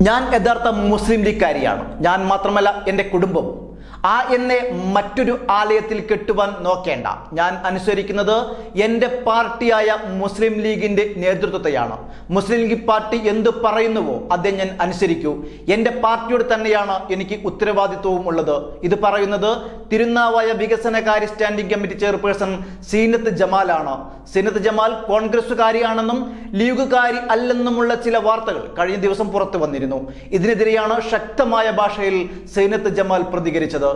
ഞാൻ യഥാർത്ഥ മുസ്ലിം ലീഗുകാരിയാണ് ഞാൻ മാത്രമല്ല എന്റെ കുടുംബം ആ എന്നെ മറ്റൊരു ആലയത്തിൽ കെട്ടുവാൻ നോക്കേണ്ട. ഞാൻ അനുസരിക്കുന്നത് എന്റെ പാർട്ടിയായ മുസ്ലിം ലീഗിന്റെ നേതൃത്വത്തെയാണ്. മുസ്ലിം ലീഗ് പാർട്ടി എന്ത് പറയുന്നുവോ അതേ ഞാൻ അനുസരിക്കൂ. എന്റെ പാർട്ടിയോട് തന്നെയാണ് എനിക്ക് ഉത്തരവാദിത്വവും ഉള്ളത്. ഇത് പറയുന്നത് തിരുനാവായ വികസനകാര്യ സ്റ്റാൻഡിംഗ് കമ്മിറ്റി ചെയർപേഴ്സൺ സീനത്ത് ജമാലാണ്. സീനത്ത് ജമാൽ കോൺഗ്രസുകാരിയാണെന്നും ലീഗുകാരി അല്ലെന്നുമുള്ള ചില വാർത്തകൾ കഴിഞ്ഞ ദിവസം പുറത്തു വന്നിരുന്നു. ഇതിനെതിരെയാണ് ശക്തമായ ഭാഷയിൽ സീനത്ത് ജമാൽ പ്രതികരിച്ചത്.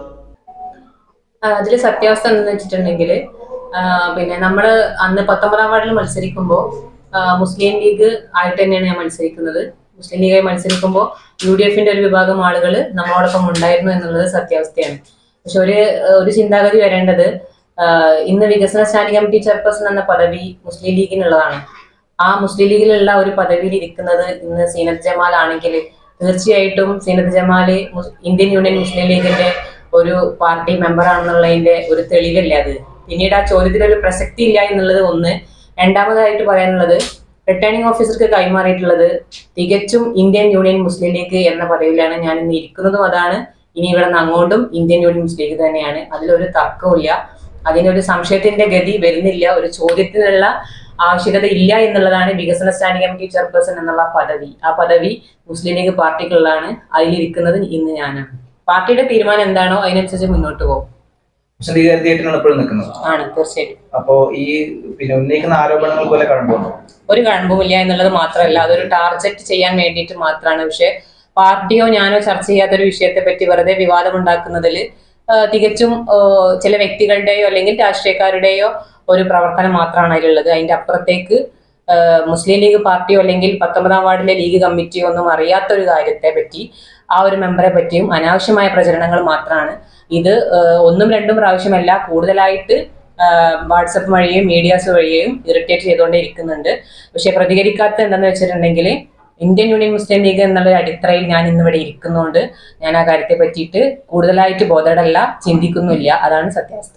അതിൽ സത്യാവസ്ഥ എന്താണെന്ന് വെച്ചിട്ടുണ്ടെങ്കിൽ പിന്നെ നമ്മൾ അന്ന് പത്തൊമ്പതാം വാർഡിൽ മത്സരിക്കുമ്പോൾ മുസ്ലിം ലീഗ് ആയിട്ട് തന്നെയാണ് ഞാൻ മത്സരിക്കുന്നത്. മുസ്ലിം ലീഗായി മത്സരിക്കുമ്പോൾ യു ഡി എഫിന്റെ ഒരു വിഭാഗം ആളുകൾ നമ്മളോടൊപ്പം ഉണ്ടായിരുന്നു എന്നുള്ളത് സത്യാവസ്ഥയാണ്. പക്ഷെ ഒരു ഒരു ചിന്താഗതി വരേണ്ടത് ഇന്ന് വികസന സ്റ്റാൻഡിംഗ് കമ്മിറ്റി ചെയർപേഴ്സൺ എന്ന പദവി മുസ്ലിം ലീഗിനുള്ളതാണ്. ആ മുസ്ലിം ലീഗിലുള്ള ഒരു പദവിയിൽ ഇരിക്കുന്നത് ഇന്ന് സീനത്ത് ജമാൽ ആണെങ്കിൽ തീർച്ചയായിട്ടും Zeenath Jamal Indian Union Muslim ലീഗിന്റെ ഒരു പാർട്ടി മെമ്പർ ആണെന്നുള്ളതിന്റെ ഒരു തെളിവല്ലേ അത്? പിന്നീട് ആ ചോദ്യത്തിന് ഒരു പ്രസക്തി ഇല്ല എന്നുള്ളത് ഒന്ന്. രണ്ടാമതായിട്ട് പറയാനുള്ളത് റിട്ടേണിംഗ് ഓഫീസർക്ക് കൈമാറിയിട്ടുള്ളത് തികച്ചും ഇന്ത്യൻ യൂണിയൻ മുസ്ലിം ലീഗ് എന്ന പദവിയിലാണ് ഞാൻ ഇന്ന് ഇരിക്കുന്നതും അതാണ്. ഇനി ഇവിടെ നിന്ന് അങ്ങോട്ടും ഇന്ത്യൻ യൂണിയൻ മുസ്ലിം ലീഗ് തന്നെയാണ്. അതിലൊരു തർക്കമില്ല അതിനൊരു സംശയത്തിന്റെ ഗതി വരുന്നില്ല. ഒരു ചോദ്യത്തിനുള്ള ആവശ്യകത ഇല്ല എന്നുള്ളതാണ് വികസന സ്റ്റാൻഡിംഗ് കമ്മിറ്റി ചെയർപേഴ്സൺ എന്നുള്ള പദവി. ആ പദവി മുസ്ലിം ലീഗ് പാർട്ടിക്കുള്ളതാണ്. അതിലിരിക്കുന്നത് ഇന്ന് ഞാനാണ്. പാർട്ടിയുടെ തീരുമാനം എന്താണോ അതിനനുസരിച്ച് മുന്നോട്ട് പോകും. എപ്പോഴും നിൽക്കുന്നത്. ആണ് തീർച്ചയായിട്ടും. അപ്പോ ഈ പിന്നെ ഉന്നയിക്കുന്ന ആരോപണങ്ങൾ പോലെ കണ്ടുപോകുന്നു ഒരു കഴമ്പുമില്ല എന്നുള്ളത് മാത്രമല്ല അതൊരു ടാർഗറ്റ് ചെയ്യാൻ വേണ്ടിയിട്ട് മാത്രമാണ്. പക്ഷെ പാർട്ടിയോ ഞാനോ ചർച്ച ചെയ്യാത്തൊരു വിഷയത്തെ പറ്റി വെറുതെ വിവാദമുണ്ടാക്കുന്നതിൽ തികച്ചും ചില വ്യക്തികളുടെയോ അല്ലെങ്കിൽ രാഷ്ട്രീയക്കാരുടെയോ ഒരു പ്രവർത്തനം മാത്രമാണ് അതിലുള്ളത്. അതിന്റെ അപ്പുറത്തേക്ക് മുസ്ലിം ലീഗ് പാർട്ടിയോ അല്ലെങ്കിൽ പത്തൊമ്പതാം വാർഡിലെ ലീഗ് കമ്മിറ്റിയോ ഒന്നും അറിയാത്ത ഒരു കാര്യത്തെ പറ്റി ആ ഒരു മെമ്പറെ പറ്റിയും അനാവശ്യമായ പ്രചരണങ്ങൾ മാത്രമാണ്. ഇത് ഒന്നും രണ്ടും പ്രാവശ്യമല്ല കൂടുതലായിട്ട് വാട്സപ്പ് വഴിയും മീഡിയാസ് വഴിയും ഇറിറ്റേറ്റ് ചെയ്തുകൊണ്ടേ ഇരിക്കുന്നുണ്ട്. പക്ഷെ പ്രതികരിക്കാത്ത എന്താണെന്ന് വെച്ചിട്ടുണ്ടെങ്കിൽ ഇന്ത്യൻ യൂണിയൻ മുസ്ലിം ലീഗ് എന്നുള്ള അടിത്തറയിൽ ഞാൻ ഇന്നിവിടെ ഇരിക്കുന്നുണ്ട്. ഞാൻ ആ കാര്യത്തെ പറ്റിയിട്ട് കൂടുതലായിട്ട് ബോധടല്ല ചിന്തിക്കുന്നില്ല അതാണ് സത്യാവസ്ഥ.